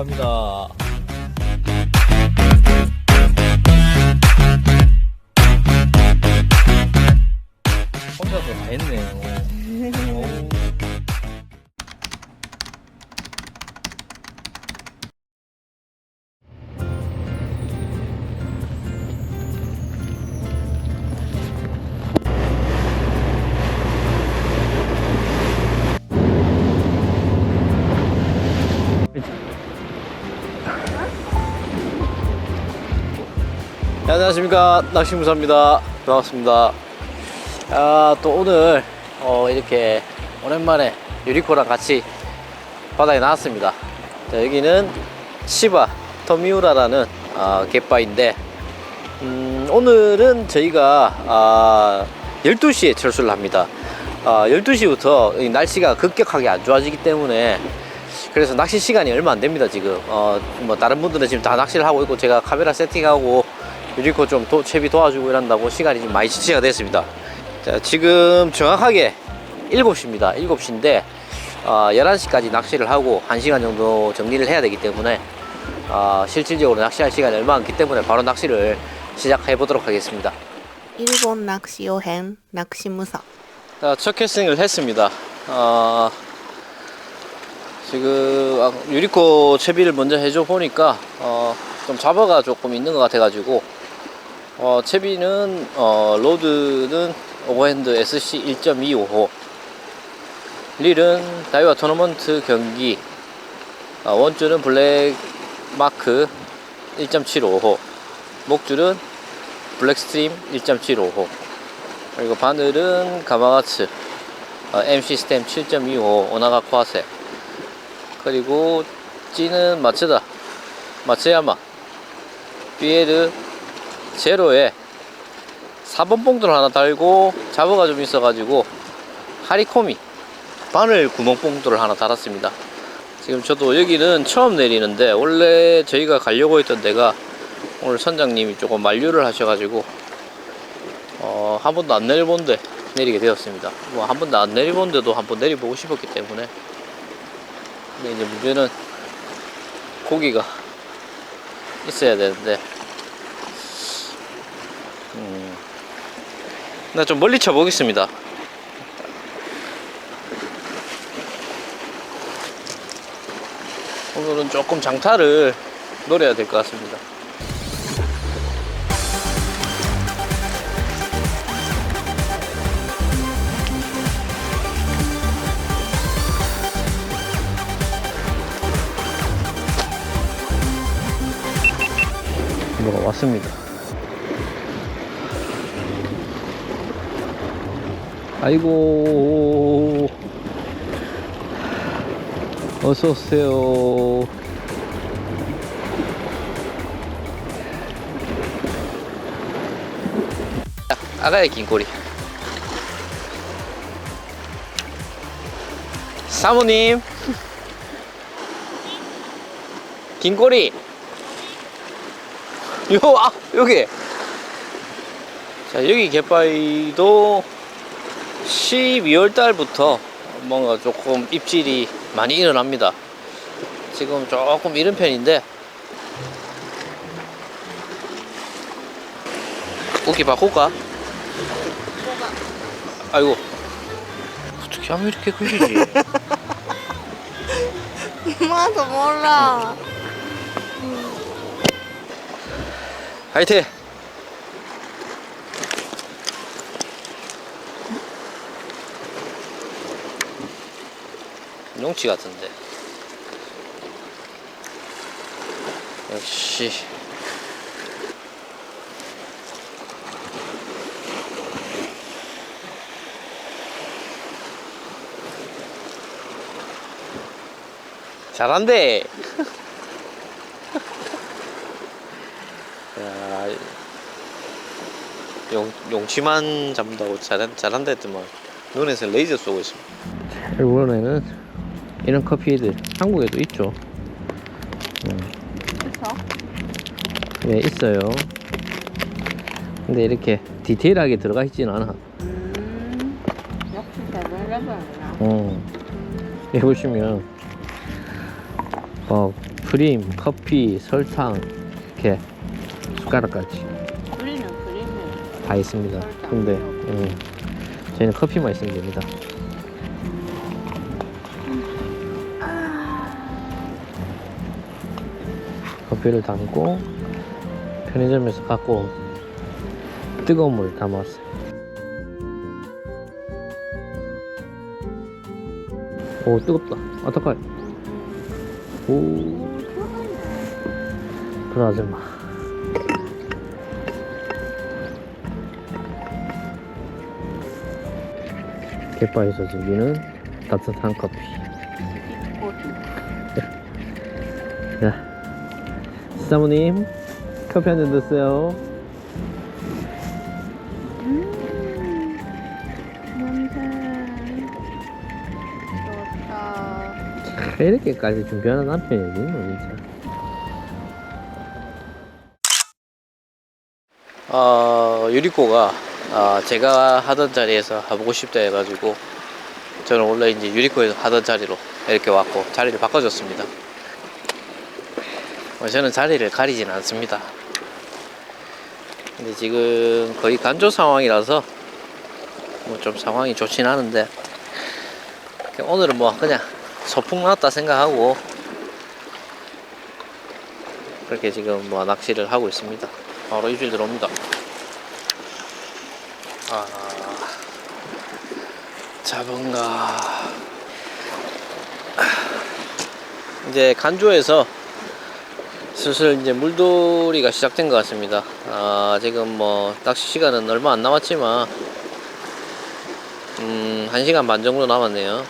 축하합니다. 혼자서 다 했네요. 안녕하십니까. 낚시무사입니다. 반갑습니다. 아, 또 오늘 어, 이렇게 오랜만에 유리코랑 같이 바다에 나왔습니다. 자, 여기는 시바 터미우라라는 아, 갯바인데 음, 오늘은 저희가 아, 12시에 철수를 합니다. 아, 12시부터 날씨가 급격하게 안 좋아지기 때문에 그래서 낚시 시간이 얼마 안 됩니다 지금. 어, 뭐 다른 분들은 지금 다 낚시를 하고 있고 제가 카메라 세팅하고 유리코 좀 도, 채비 도와주고 이런다고 시간이 좀 많이 지체가 됐습니다. 자 지금 정확하게 7시입니다. 7시인데 어, 11시까지 낚시를 하고 1시간 정도 정리를 해야 되기 때문에 어, 실질적으로 낚시할 시간이 얼마 없기 때문에 바로 낚시를 시작해 보도록 하겠습니다. 일본 낚시 여행 낚시무사. 자, 첫 캐스팅을 했습니다. 어, 지금 아, 유리코 채비를 먼저 해줘 보니까 어, 좀 잡어가 조금 있는 것 같아가지고 어, 채비는 어, 로드는 오버핸드 SC 1.25호. 릴은 다이와 토너먼트 경기. 어, 원줄은 블랙 마크 1.75호. 목줄은 블랙 스트림 1.75호. 그리고 바늘은 가마가츠. 어, M 시스템 7.25 오나가 코아세. 그리고 찌는 마츠다. 마츠야마. 비에르 제로에 4번 봉돌 하나 달고 잡어가 좀 있어가지고 하리코미 바늘 구멍 봉돌을 하나 달았습니다 지금 저도 여기는 처음 내리는데 원래 저희가 가려고 했던 데가 오늘 선장님이 조금 만류를 하셔가지고 어, 한 번도 안 내려본데 내리게 되었습니다. 뭐 한 번도 안 내려본데도 한 번 내려보고 싶었기 때문에. 근데 이제 문제는 고기가 있어야 되는데. 나 좀 멀리 쳐보겠습니다. 오늘은 조금 장타를 노려야 될 것 같습니다. 뭐가 왔습니다. 아이고 어서 오세요. 아, 아가의 긴 꼬리. 사모님. 긴 꼬리. 요, 아, 여기. 자, 여기 갯바위도 12월 달부터 뭔가 조금 입질이 많이 일어납니다. 지금 조금 이른 편인데, 고기 바꿀까? 아이고. 어떻게 하면 이렇게 크시지? 엄마도 몰라 화이팅! 용치 같은데. 역시. 잘한대. 야, 용, 용치만 잡는다고 잘한, 잘한다 했더만 눈에서 레이저 쏘고 있습니다 일본에는 이런 커피들 한국에도 있죠 그쵸? 네 있어요 근데 이렇게 디테일하게 들어가 있지는 않아 음 역시 세븐일레븐이야 어. 여기 보시면 어, 크림, 커피, 설탕, 이렇게 숟가락까지 우리는 그림을 다 있습니다. 설탕. 근데 음, 저희는 커피만 있으면 됩니다. 커피를 담고 편의점에서 갖고 온 뜨거운 물을 담았어요. 오 뜨겁다. 아따까이. 오 그러지 마. 갯바에서 즐기는 따뜻한 커피. 자, 사모님 커피 한 잔 드세요. 냄새 좋다 이렇게까지 준비하는 남편이 있노 진짜. 어, 유리코가 어, 제가 하던 자리에서 가보고 싶다 해가지고 저는 원래 이제 유리코에서 하던 자리로 이렇게 왔고 자리를 바꿔줬습니다. 어, 저는 자리를 가리진 않습니다. 근데 지금 거의 간조 상황이라서 뭐 좀 상황이 좋진 않은데 오늘은 뭐 그냥 소풍 나왔다 생각하고 그렇게 지금 뭐 낚시를 하고 있습니다. 바로 입질 들어옵니다. 아, 잡은가. 이제 간조에서 슬슬 이제 물돌이가 시작된 것 같습니다. 아, 지금 뭐 낚시 시간은 얼마 안 남았지만, 음, 한 시간 반 정도 남았네요.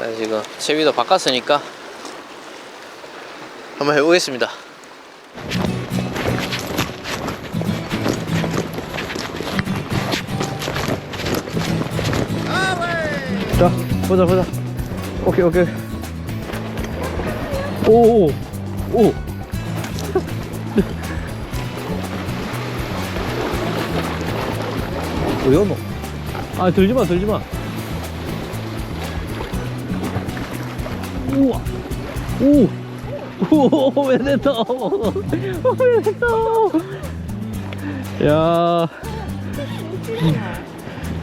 네, 지금 채비도 바꿨으니까 한번 해보겠습니다. 자, 보자, 보자. 오케이, 오케이. 오, 오, 오. 왜 연노? 아, 들지 마, 들지 마. 우와. 오. 오, 왜 됐다. 왜 됐다. 야.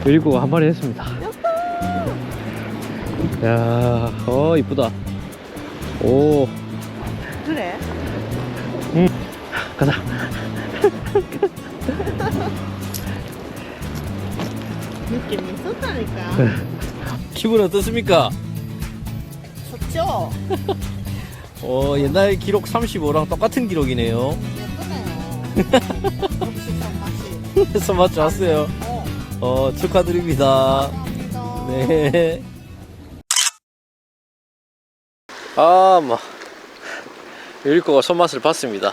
그리고 한 마리 했습니다. 야, 어, 이쁘다. 오, 그래? 가자. 느낌 있었다니까 기분 어떻습니까? 좋죠? 어, 옛날 기록 35랑 똑같은 기록이네요. 예쁘네요 역시 손맛이 손맛 좋았어요. 어 어, 축하드립니다. 감사합니다 네. 아, 뭐. 유리코가 손맛을 봤습니다.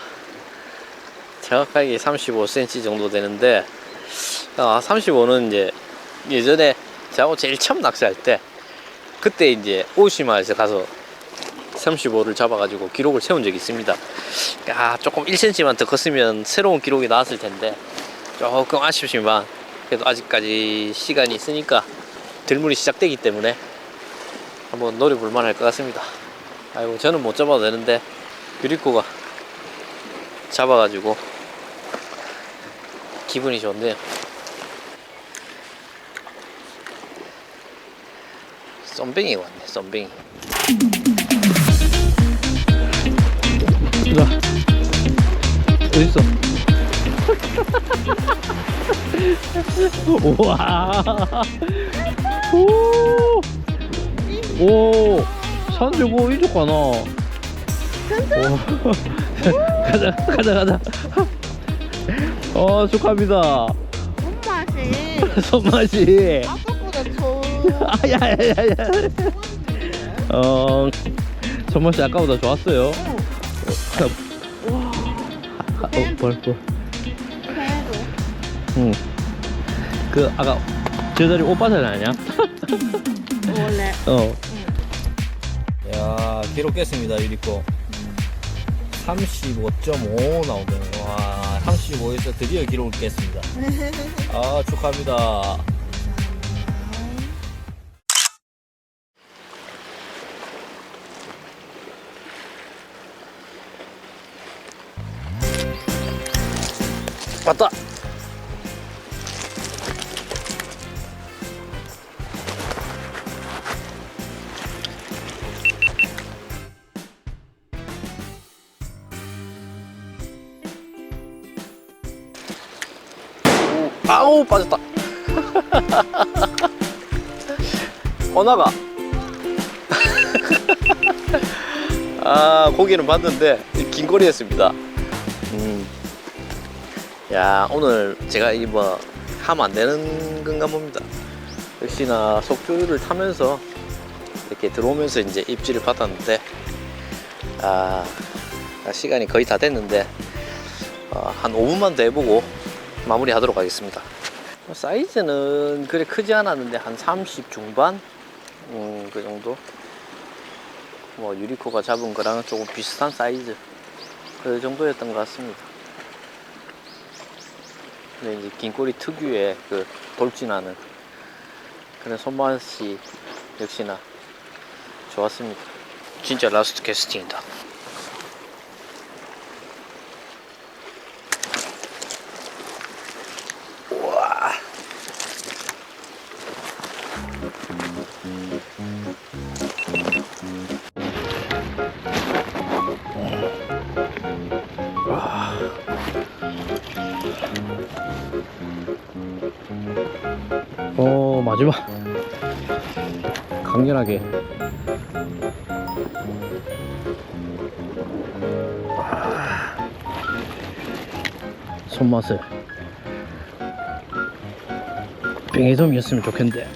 정확하게 35cm 정도 되는데, 아, 35는 이제 예전에 저하고 제일 처음 낚시할 때, 그때 이제 오시마에서 가서 35를 잡아가지고 기록을 세운 적이 있습니다. 야, 조금 1cm만 더 컸으면 새로운 기록이 나왔을 텐데, 조금 아쉽지만, 그래도 아직까지 시간이 있으니까 들물이 시작되기 때문에 한번 노려볼 만할 것 같습니다. 아이고 저는 못 잡아도 되는데 유리코가 잡아가지고 기분이 좋네요. 썸뱅이가 왔네, 썸뱅이. 자, 어딨어? 우와. 오. 오. 산주고 이쪽 가나. 오. 가자, 가자, 가자. 어, 축하합니다. 손맛이 손맛이. 아까보다 더 아야야야야. 어, 손맛이 아까보다 좋았어요. 어, 뭘, 뭘. 그래도 응. 그 아까 저 자리 오빠 자리 아니야? 원래 어. 기록 깼습니다 유리코. 35.5 나오네요. 와 35에서 드디어 기록을 깼습니다. 아 축하합니다. 봤다. 아우 빠졌다. 어나가. 아 고기는 봤는데 긴 거리였습니다. 음. 야 오늘 제가 이뭐 하면 안 되는 건가 봅니다. 역시나 속주를 타면서 이렇게 들어오면서 이제 입질을 받았는데 아 시간이 거의 다 됐는데 어, 한 5분만 더 해보고 마무리하도록 하겠습니다. 사이즈는 그리 크지 않았는데 한 30 중반 음, 그 정도 뭐 유리코가 잡은 거랑 조금 비슷한 사이즈 그 정도였던 것 같습니다. 근데 이제 긴 꼬리 특유의 그 돌진하는 그런 손맛이 역시나 좋았습니다. 진짜 라스트 캐스팅이다. 강렬하게. 아, 손맛을. 뱅에돔이었으면 좋겠는데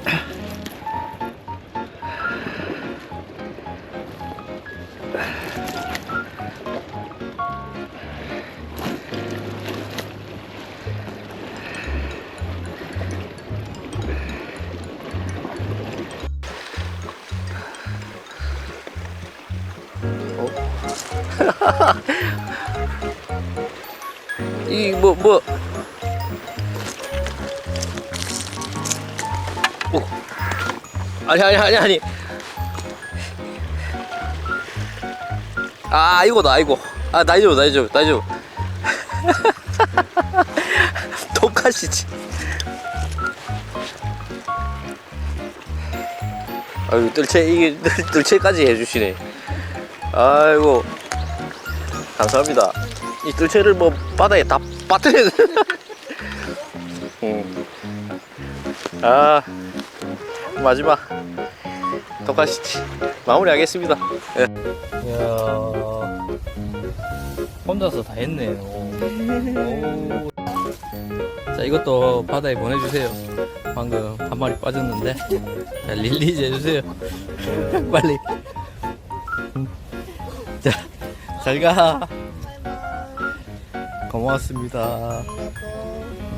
이 뭐 뭐. 오. 아니 아니 아니 아니. 아 이거다 이거. 아 나이죠 나이죠 나이죠. 똑같이지. 아유 뜰채 이게 뜰- 뜰채까지 해주시네. 아이고 감사합니다. 이 뜰채를 뭐 바다에 다 빠뜨려. 음. 아 마지막 똑같이 마무리하겠습니다. 예. 이야 혼자서 다 했네요. 오. 자 이것도 바다에 보내주세요. 방금 한 마리 빠졌는데 자, 릴리즈 해주세요. 빨리. 자, 잘 가. 고맙습니다.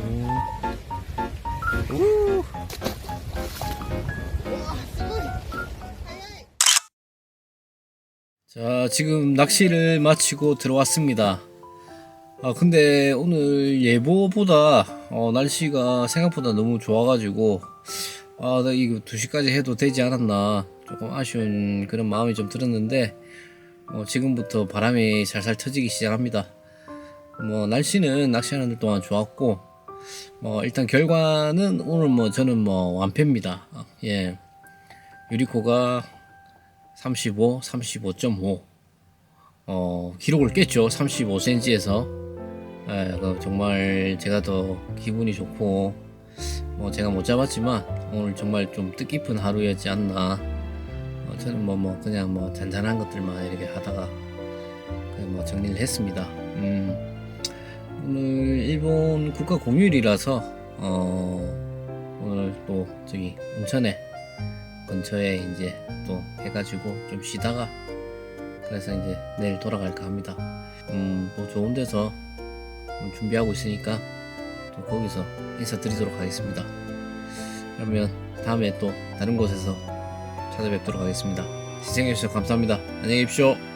음. 우. 자, 지금 낚시를 마치고 들어왔습니다. 아, 근데 오늘 예보보다 어, 날씨가 생각보다 너무 좋아가지고 아, 나 이거 2시까지 해도 되지 않았나 조금 아쉬운 그런 마음이 좀 들었는데 어, 지금부터 바람이 살살 터지기 시작합니다. 뭐 날씨는 낚시하는 동안 좋았고 뭐 일단 결과는 오늘 뭐 저는 뭐 완패입니다. 어, 예. 유리코가 35, 35.5 어, 기록을 깼죠. 35cm에서 예, 그 정말 제가 더 기분이 좋고 뭐 제가 못 잡았지만 오늘 정말 좀 뜻깊은 하루였지 않나 어, 저는 뭐, 뭐 그냥 뭐 잔잔한 것들만 이렇게 하다가 뭐 정리를 했습니다. 음, 오늘 일본 국가 공휴일이라서 어, 오늘 또 저기 온천에 근처에 이제 또 해가지고 좀 쉬다가 그래서 이제 내일 돌아갈까 합니다. 음, 뭐 좋은 데서 준비하고 있으니까 또 거기서 인사드리도록 하겠습니다. 그러면 다음에 또 다른 곳에서 찾아뵙도록 하겠습니다. 시청해주셔서 감사합니다. 안녕히 계십시오.